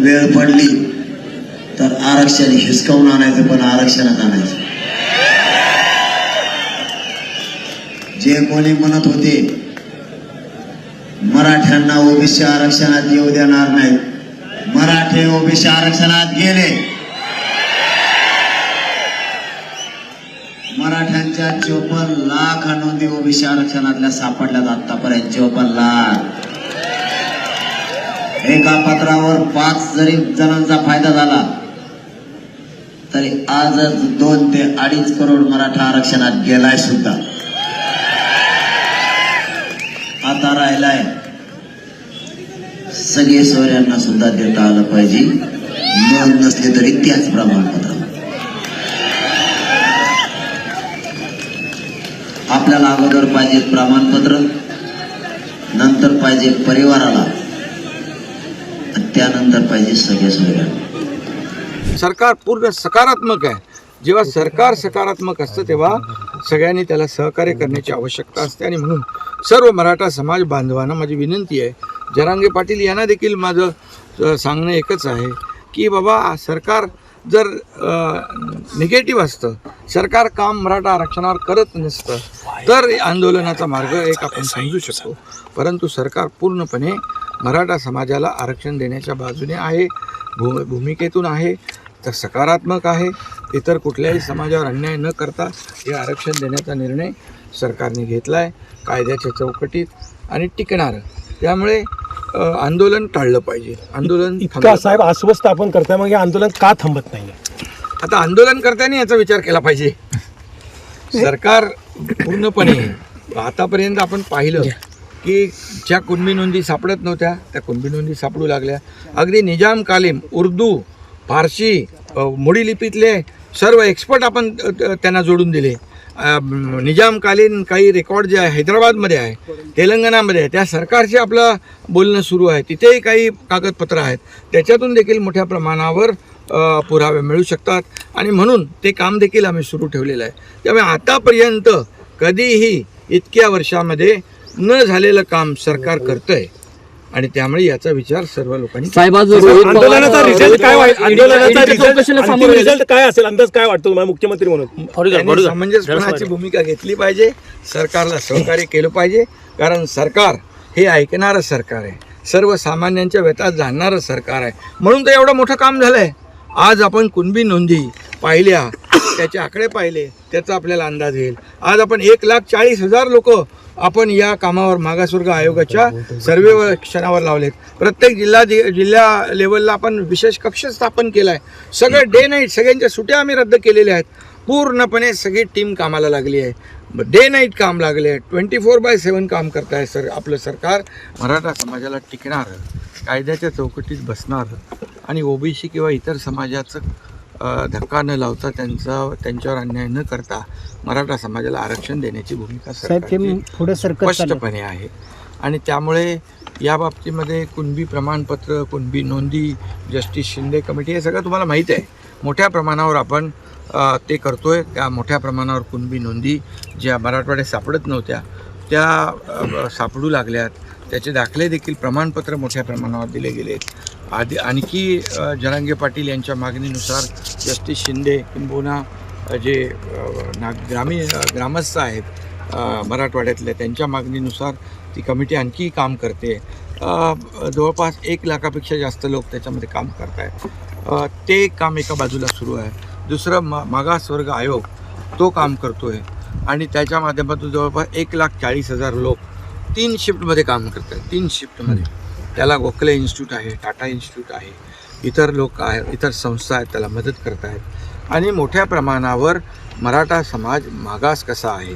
वेळ पडली तर आरक्षण हिसकावून आणायचं पण आरक्षणात आणायचं. जे कोणी म्हणत होते मराठ्यांना ओबीसी आरक्षणात येऊ देणार नाही. मराठे ओबीसी आरक्षणात गेले. मराठ्यांच्या चोपन्न लाख नोंदी ओबीसी आरक्षणातल्या सापडल्यात आतापर्यंत. चोपन्न लाख. एका पत्रावर पाच जरी जणांचा फायदा झाला तरी आजच दोन ते अडीच करोड मराठा आरक्षणात गेलाय सुद्धा. आता राहिलाय सगळे सोयऱ्यांना सुद्धा देता आलं पाहिजे. नोंद नसले तरी त्याच प्रमाणपत्र. आपल्याला अगोदर पाहिजे प्रमाणपत्र नंतर पाहिजे परिवाराला. त्यानंतर पाहिजे सगळे सोयऱ्यांना सरकार पूर्ण सकारात्मक आहे. जेव्हा सरकार सकारात्मक असतं तेव्हा सगळ्यांनी त्याला सहकार्य करण्याची आवश्यकता असते. आणि म्हणून सर्व मराठा समाज बांधवांना माझी विनंती आहे जरांगे पाटील यांना देखील माझं सांगणं एकच आहे की बाबा सरकार जर निगेटिव्ह असतं सरकार काम मराठा आरक्षणावर करत नसतं तर आंदोलनाचा मार्ग एक आपण समजू शकतो. परंतु सरकार पूर्णपणे मराठा समाजाला आरक्षण देण्याच्या बाजूने आहे भू भूमिकेतून आहे तर सकारात्मक आहे. इतर कुठल्याही समाजावर अन्याय न करता हे आरक्षण देण्याचा निर्णय सरकारने घेतला आहे कायद्याच्या चौकटीत आणि टिकणारं. त्यामुळे आंदोलन टाळलं पाहिजे. आंदोलन इतका साहेब आश्वस्त आपण करताय मग हे आंदोलन का थांबत नाही आता आंदोलन करताना याचा विचार केला पाहिजे. सरकार पूर्णपणे आतापर्यंत आपण पाहिलं की ज्या कुणबी नोंदी सापडत नव्हत्या त्या कुणबी नोंदी सापडू लागल्या. अगदी निजाम कालीम उर्दू फारसी अ, मोडी लिपीतले सर्व एक्सपर्ट आपण त्यांना जोडून दिले. निजामकालीन काही रेकॉर्ड जे आहे हैदराबादमध्ये आहे तेलंगणामध्ये आहे त्या सरकारशी आपलं बोलणं सुरू आहे. तिथेही काही कागदपत्रं आहेत. त्याच्यातून देखील मोठ्या प्रमाणावर पुरावे मिळू शकतात. आणि म्हणून ते काम देखील आम्ही सुरू ठेवलेलं आहे. त्यामुळे आतापर्यंत कधीही इतक्या वर्षामध्ये न झालेलं काम सरकार करतंय. आणि त्यामुळे याचा विचार सर्व लोकांनी आंदोलनाचा रिझल्ट काय आंदोलनाचा रिझल्ट काय असेल? अंदाज काय वाटतो तुम्हाला मुख्यमंत्री म्हणून? त्यांनी समंजसपणाची भूमिका घेतली पाहिजे. सरकारला सहकार्य केलं पाहिजे. कारण सरकार हे ऐकणारं सरकार आहे. सर्वसामान्यांच्या व्यथात जाणणारं सरकार आहे. म्हणून तर एवढं मोठं काम झालं आहे आज आपण कुणबी नोंदी पाहिल्या त्याचे आकडे पाहिले त्याचा आपल्याला अंदाज येईल. आज आपण एक लाख चाळीस हजार लोक आपण या कामावर मागासवर्ग आयोगाच्या सर्वेक्षणावर लावलेत. प्रत्येक जिल्हा जिल्हा लेवलला आपण विशेष कक्ष स्थापन केला आहे सगळं डे नाईट सगळ्यांच्या सुट्या आम्ही रद्द केलेल्या आहेत. पूर्णपणे सगळी टीम कामाला लागली आहे. डे नाईट काम लागले आहे. ट्वेंटी फोर बाय सेवन काम करत आहे सर आपलं सरकार. मराठा समाजाला टिकणारं कायद्याच्या चौकटीत बसणारं आणि ओबीसी किंवा इतर समाजाचं धक्का न लावता त्यांचा त्यांच्यावर अन्याय न करता मराठा समाजाला आरक्षण देण्याची भूमिका सरकारची पुढे स्पष्टपणे आहे. आणि त्यामुळे या बाबतीमध्ये कुणबी प्रमाणपत्र कुणबी नोंदी जस्टिस शिंदे कमिटी हे सगळं तुम्हाला माहीत आहे. मोठ्या प्रमाणावर आपण ते करतोय. त्या मोठ्या प्रमाणावर कुणबी नोंदी ज्या मराठवाड्यात सापडत नव्हत्या त्या सापडू लागल्यात. त्याचे दाखले देखील प्रमाणपत्र मोठ्या प्रमाणावर दिले गेलेत. आधी आणखी अ, जरांगे पाटील यांच्या मागणीनुसार जस्टिस शिंदे किंबहुना जे ना ग्रामीण ग्रामस्थ आहेत मराठवाड्यातल्या त्यांच्या मागणीनुसार ती कमिटी आणखी काम करते. जवळपास एक लाखापेक्षा जास्त लोक त्याच्यामध्ये काम करत आहेत ते काम एका बाजूला सुरू आहे. दुसरं मा मागासवर्ग आयोग तो काम करतो आहे आणि त्याच्या माध्यमातून जवळपास एक लाख चाळीस हजार लोक तीन शिफ्टमध्ये काम करत आहेत तीन शिफ्टमध्ये. त्याला गोखले इन्स्टिट्यूट आहे टाटा इन्स्टिट्यूट आहे. इतर लोक आहे इतर संस्था आहेत त्याला मदत करत आहेत आणि मोठ्या प्रमाणावर मराठा समाज मागास कसा आहे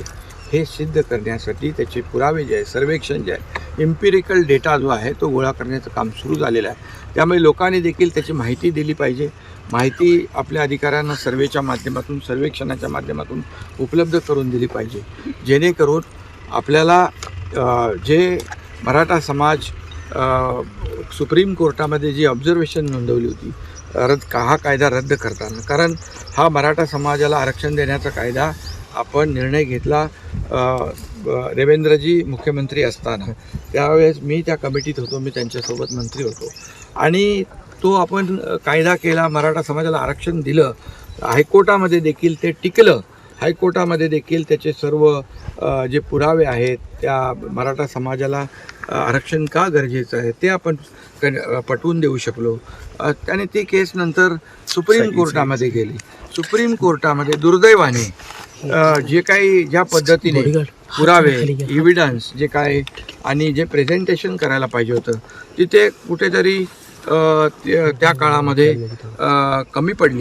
हे सिद्ध करण्यासाठी त्याचे पुरावे जे आहे सर्वेक्षण जे आहे इम्पिरिकल डेटा जो आहे तो गोळा करण्याचं काम सुरू झालेलं आहे. त्यामुळे लोकांनी देखील त्याची माहिती दिली पाहिजे. माहिती आपल्या अधिकाऱ्यांना सर्वेच्या माध्यमातून सर्वेक्षणाच्या माध्यमातून उपलब्ध करून दिली पाहिजे. जेणेकरून आपल्याला जे मराठा समाज सुप्रीम कोर्टामध्ये जी ऑब्झर्वेशन नोंदवली होती रद्द का हा कायदा रद्द करताना. कारण हा मराठा समाजाला आरक्षण देण्याचा कायदा आपण निर्णय घेतला देवेंद्रजी मुख्यमंत्री असताना. त्यावेळेस मी त्या कमिटीत होतो मी त्यांच्यासोबत मंत्री होतो. आणि तो आपण कायदा केला मराठा समाजाला आरक्षण दिलं हायकोर्टामध्ये देखील ते टिकलं. हायकोर्टामध्ये देखील त्याचे सर्व जे पुरावे आहेत त्या मराठा समाजाला आरक्षण का गरजेचं आहे ते आपण पटवून देऊ शकलो. आणि ती केस नंतर सुप्रीम कोर्टामध्ये गेली. सुप्रीम कोर्टामध्ये दुर्दैवाने जे काही ज्या पद्धतीने पुरावे इव्हिडन्स जे काय आणि जे प्रेझेंटेशन करायला पाहिजे होतं तिथे कुठेतरी त्या काळामध्ये कमी पडली.